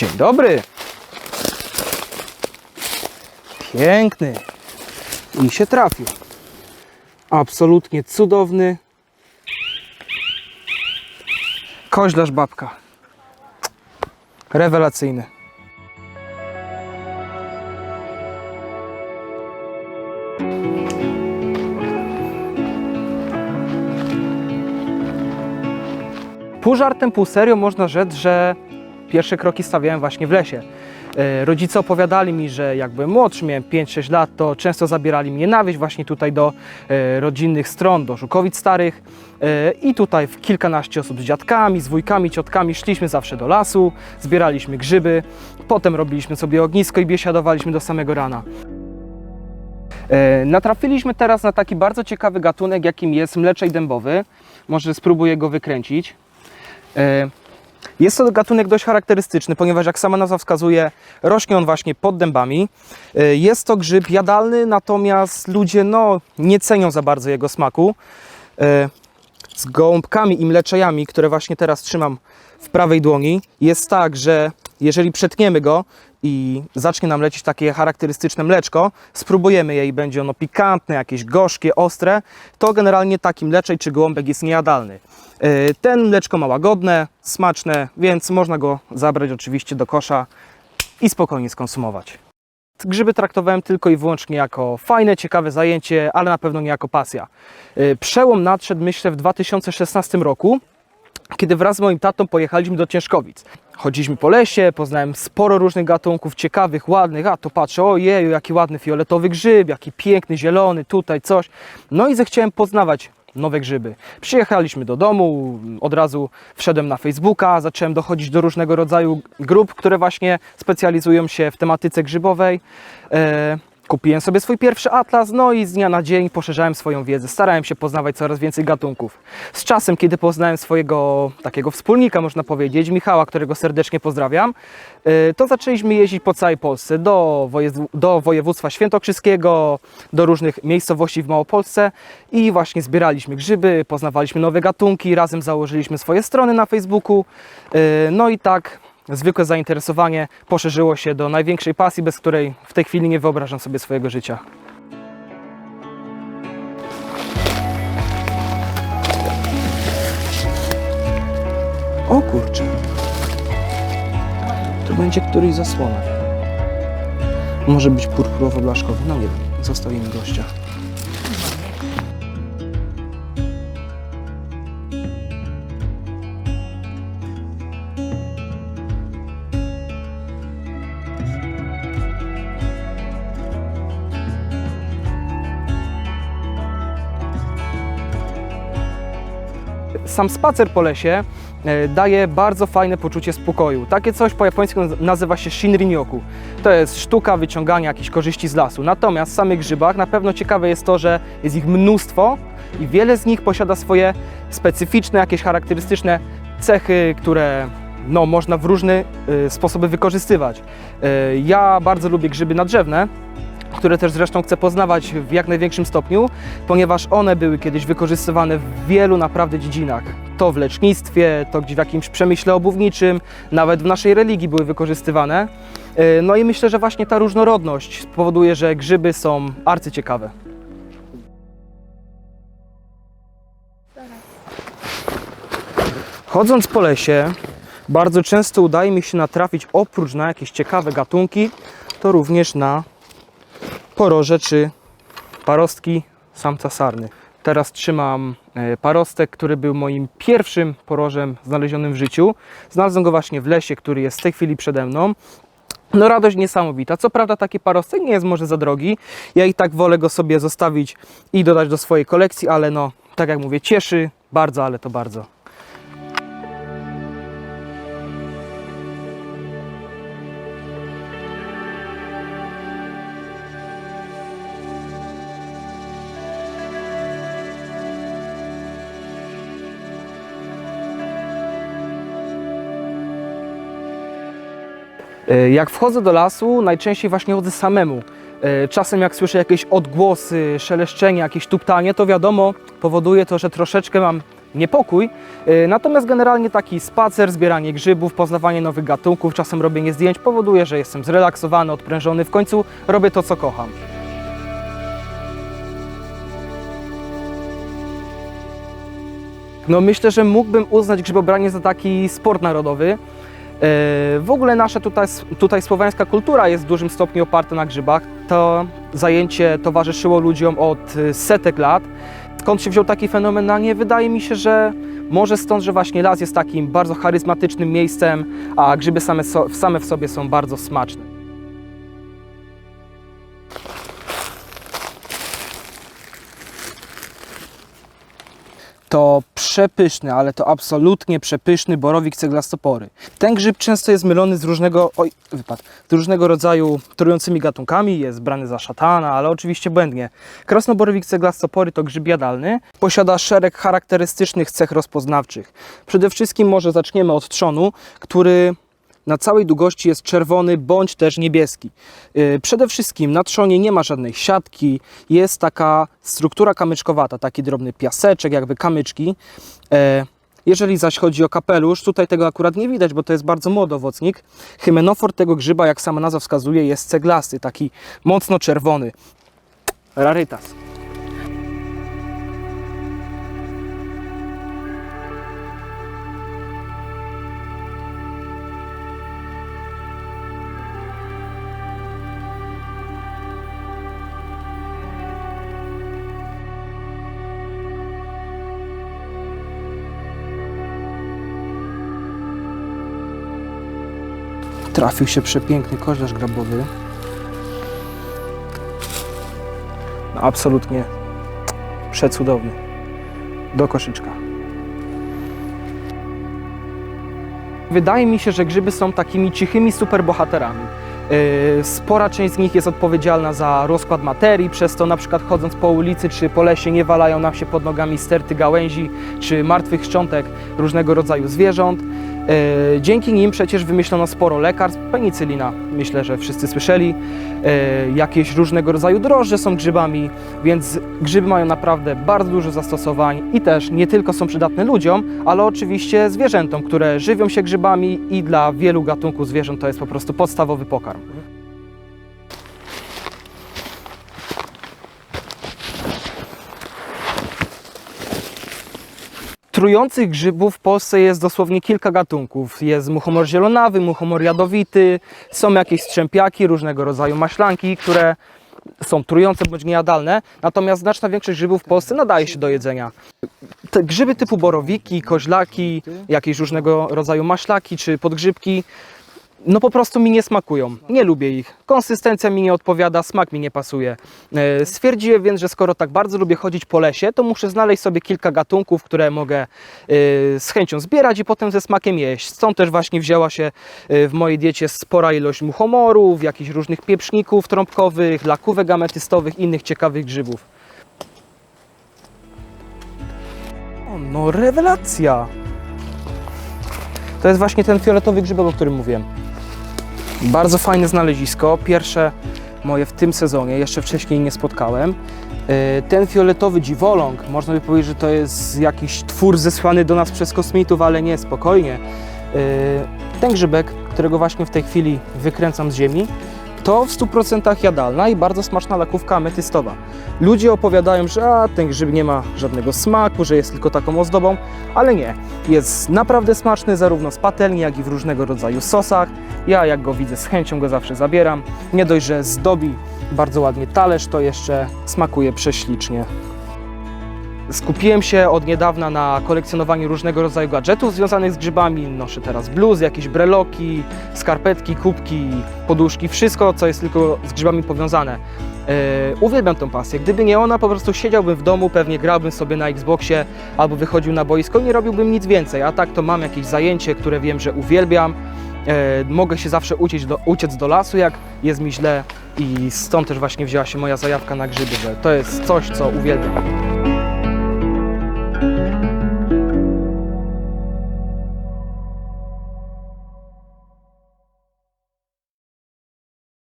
Dzień dobry. Piękny. I się trafił. Absolutnie cudowny. Koźlarz babka. Rewelacyjny. Pół żartem, pół serio można rzec, że pierwsze kroki stawiałem właśnie w lesie. E, Rodzice opowiadali mi, że jak byłem młodszy, miałem 5-6 lat, to często zabierali mnie na wieś właśnie tutaj do e, rodzinnych stron, do Żukowic Starych E, i tutaj w kilkanaście osób z dziadkami, z wujkami, ciotkami szliśmy zawsze do lasu, zbieraliśmy grzyby, potem robiliśmy sobie ognisko i biesiadowaliśmy do samego rana. Natrafiliśmy teraz na taki bardzo ciekawy gatunek, jakim jest mleczej dębowy. Może spróbuję go wykręcić. Jest to gatunek dość charakterystyczny, ponieważ jak sama nazwa wskazuje, rośnie on właśnie pod dębami. E, Jest to grzyb jadalny, natomiast ludzie no, nie cenią za bardzo jego smaku. E, Z gołąbkami i mleczejami, które właśnie teraz trzymam w prawej dłoni, jest tak, że jeżeli przetniemy go i zacznie nam lecieć takie charakterystyczne mleczko, spróbujemy je i będzie ono pikantne, jakieś gorzkie, ostre, to generalnie taki mleczej czy gołąbek jest niejadalny. E, Ten mleczko ma łagodne, smaczne, więc można go zabrać oczywiście do kosza i spokojnie skonsumować. Grzyby traktowałem tylko i wyłącznie jako fajne, ciekawe zajęcie, ale na pewno nie jako pasja. E, Przełom nadszedł myślę w 2016 roku, kiedy wraz z moim tatą pojechaliśmy do Ciężkowic. Chodziliśmy po lesie, poznałem sporo różnych gatunków, ciekawych, ładnych, a to patrzę, ojeju, jaki ładny fioletowy grzyb, jaki piękny, zielony, tutaj coś. No i zechciałem poznawać nowe grzyby. Przyjechaliśmy do domu, od razu wszedłem na Facebooka, zacząłem dochodzić do różnego rodzaju grup, które właśnie specjalizują się w tematyce grzybowej. Kupiłem sobie swój pierwszy atlas, no i z dnia na dzień poszerzałem swoją wiedzę. Starałem się poznawać coraz więcej gatunków. Z czasem, kiedy poznałem swojego takiego wspólnika, można powiedzieć, Michała, którego serdecznie pozdrawiam, y, to zaczęliśmy jeździć po całej Polsce, do, do województwa świętokrzyskiego, do różnych miejscowości w Małopolsce i właśnie zbieraliśmy grzyby, poznawaliśmy nowe gatunki, razem założyliśmy swoje strony na Facebooku. Y, No i tak zwykłe zainteresowanie poszerzyło się do największej pasji, bez której w tej chwili nie wyobrażam sobie swojego życia. O kurczę. To będzie któryś zasłonek. Może być purpurowo-blaszkowy, no nie wiem. Zostawimy gościa. Sam spacer po lesie e, daje bardzo fajne poczucie spokoju. Takie coś po japońsku nazywa się shinrin-yoku. To jest sztuka wyciągania jakichś korzyści z lasu. Natomiast w samych grzybach na pewno ciekawe jest to, że jest ich mnóstwo i wiele z nich posiada swoje specyficzne, jakieś charakterystyczne cechy, które no, można w różne y, sposoby wykorzystywać. Y, ja bardzo lubię grzyby nadrzewne, które też zresztą chcę poznawać w jak największym stopniu, ponieważ one były kiedyś wykorzystywane w wielu naprawdę dziedzinach. To w lecznictwie, to gdzieś w jakimś przemyśle obuwniczym, nawet w naszej religii były wykorzystywane. Yy, No i myślę, że właśnie ta różnorodność spowoduje, że grzyby są arcyciekawe. Chodząc po lesie, bardzo często udaje mi się natrafić oprócz na jakieś ciekawe gatunki, to również na poroże czy parostki samca sarny. Teraz trzymam e, parostek, który był moim pierwszym porożem znalezionym w życiu. Znalazłem go właśnie w lesie, który jest w tej chwili przede mną. No radość niesamowita. Co prawda taki parostek nie jest może za drogi. Ja i tak wolę go sobie zostawić i dodać do swojej kolekcji, ale no, tak jak mówię, cieszy bardzo, ale to bardzo. Jak wchodzę do lasu, najczęściej właśnie chodzę samemu. E, Czasem jak słyszę jakieś odgłosy, szeleszczenie, jakieś tuptanie, to wiadomo, powoduje to, że troszeczkę mam niepokój. Y, Natomiast generalnie taki spacer, zbieranie grzybów, poznawanie nowych gatunków, czasem robienie zdjęć powoduje, że jestem zrelaksowany, odprężony. W końcu robię to, co kocham. No myślę, że mógłbym uznać grzybobranie za taki sport narodowy. E, W ogóle nasza tutaj, tutaj słowiańska kultura jest w dużym stopniu oparta na grzybach. To zajęcie towarzyszyło ludziom od y, setek lat. Skąd się wziął taki fenomen? No nie wydaje mi się, że może stąd, że właśnie las jest takim bardzo charyzmatycznym miejscem, a grzyby same, same w sobie są bardzo smaczne. to przepyszny, ale to absolutnie przepyszny borowik ceglastopory. Ten grzyb często jest mylony z różnego, oj, wypadł, z różnego rodzaju trującymi gatunkami, jest brany za szatana, ale oczywiście błędnie. Krasnoborowik ceglastopory to grzyb jadalny, posiada szereg charakterystycznych cech rozpoznawczych. Przede wszystkim może zaczniemy od trzonu, który na całej długości jest czerwony bądź też niebieski. Yy, Przede wszystkim na trzonie nie ma żadnej siatki, jest taka struktura kamyczkowata, taki drobny piaseczek, jakby kamyczki. E, Jeżeli zaś chodzi o kapelusz, tutaj tego akurat nie widać, bo to jest bardzo młody owocnik. Hymenofor tego grzyba, jak sama nazwa wskazuje, jest ceglasty, taki mocno czerwony. Rarytas. Trafił się przepiękny koźlarz grabowy. No, absolutnie przecudowny. Do koszyczka. Wydaje mi się, że grzyby są takimi cichymi superbohaterami. Yy, Spora część z nich jest odpowiedzialna za rozkład materii, przez to na przykład chodząc po ulicy czy po lesie nie walają nam się pod nogami sterty gałęzi czy martwych szczątek różnego rodzaju zwierząt. Yy, Dzięki nim przecież wymyślono sporo lekarstw, penicylina, myślę, że wszyscy słyszeli, Yy, jakieś różnego rodzaju drożdże są grzybami, więc grzyby mają naprawdę bardzo dużo zastosowań i też nie tylko są przydatne ludziom, ale oczywiście zwierzętom, które żywią się grzybami i dla wielu gatunków zwierząt to jest po prostu podstawowy pokarm. Trujących grzybów w Polsce jest dosłownie kilka gatunków. Jest muchomor zielonawy, muchomor jadowity, są jakieś strzępiaki, różnego rodzaju maślanki, które są trujące bądź niejadalne, natomiast znaczna większość grzybów w Polsce nadaje się do jedzenia. Te grzyby typu borowiki, koźlaki, jakieś różnego rodzaju maślaki czy podgrzybki, no po prostu mi nie smakują. Nie lubię ich. Konsystencja mi nie odpowiada, smak mi nie pasuje. E, Stwierdziłem więc, że skoro tak bardzo lubię chodzić po lesie, to muszę znaleźć sobie kilka gatunków, które mogę e, z chęcią zbierać i potem ze smakiem jeść. Stąd też właśnie wzięła się e, w mojej diecie spora ilość muchomorów, jakichś różnych pieprzników trąbkowych, lakówek ametystowych, innych ciekawych grzybów. O, no rewelacja! To jest właśnie ten fioletowy grzybek, o którym mówiłem. Bardzo fajne znalezisko. Pierwsze moje w tym sezonie, jeszcze wcześniej nie spotkałem. Yy, Ten fioletowy dziwoląg, można by powiedzieć, że to jest jakiś twór zesłany do nas przez kosmitów, ale nie, spokojnie. Yy, Ten grzybek, którego właśnie w tej chwili wykręcam z ziemi, to w 100% jadalna i bardzo smaczna lakówka ametystowa. Ludzie opowiadają, że a, ten grzyb nie ma żadnego smaku, że jest tylko taką ozdobą, ale nie. Jest naprawdę smaczny zarówno z patelni, jak i w różnego rodzaju sosach. Ja jak go widzę z chęcią go zawsze zabieram. Nie dość, że zdobi bardzo ładnie talerz, to jeszcze smakuje prześlicznie. Skupiłem się od niedawna na kolekcjonowaniu różnego rodzaju gadżetów związanych z grzybami. Noszę teraz bluz, jakieś breloki, skarpetki, kubki, poduszki, wszystko, co jest tylko z grzybami powiązane. Yy, uwielbiam tą pasję. Gdyby nie ona, po prostu siedziałbym w domu, pewnie grałbym sobie na Xboxie albo wychodził na boisko i nie robiłbym nic więcej. A tak to mam jakieś zajęcie, które wiem, że uwielbiam. Yy, mogę się zawsze uciec do, uciec do lasu, jak jest mi źle i stąd też właśnie wzięła się moja zajawka na grzyby, że to jest coś, co uwielbiam.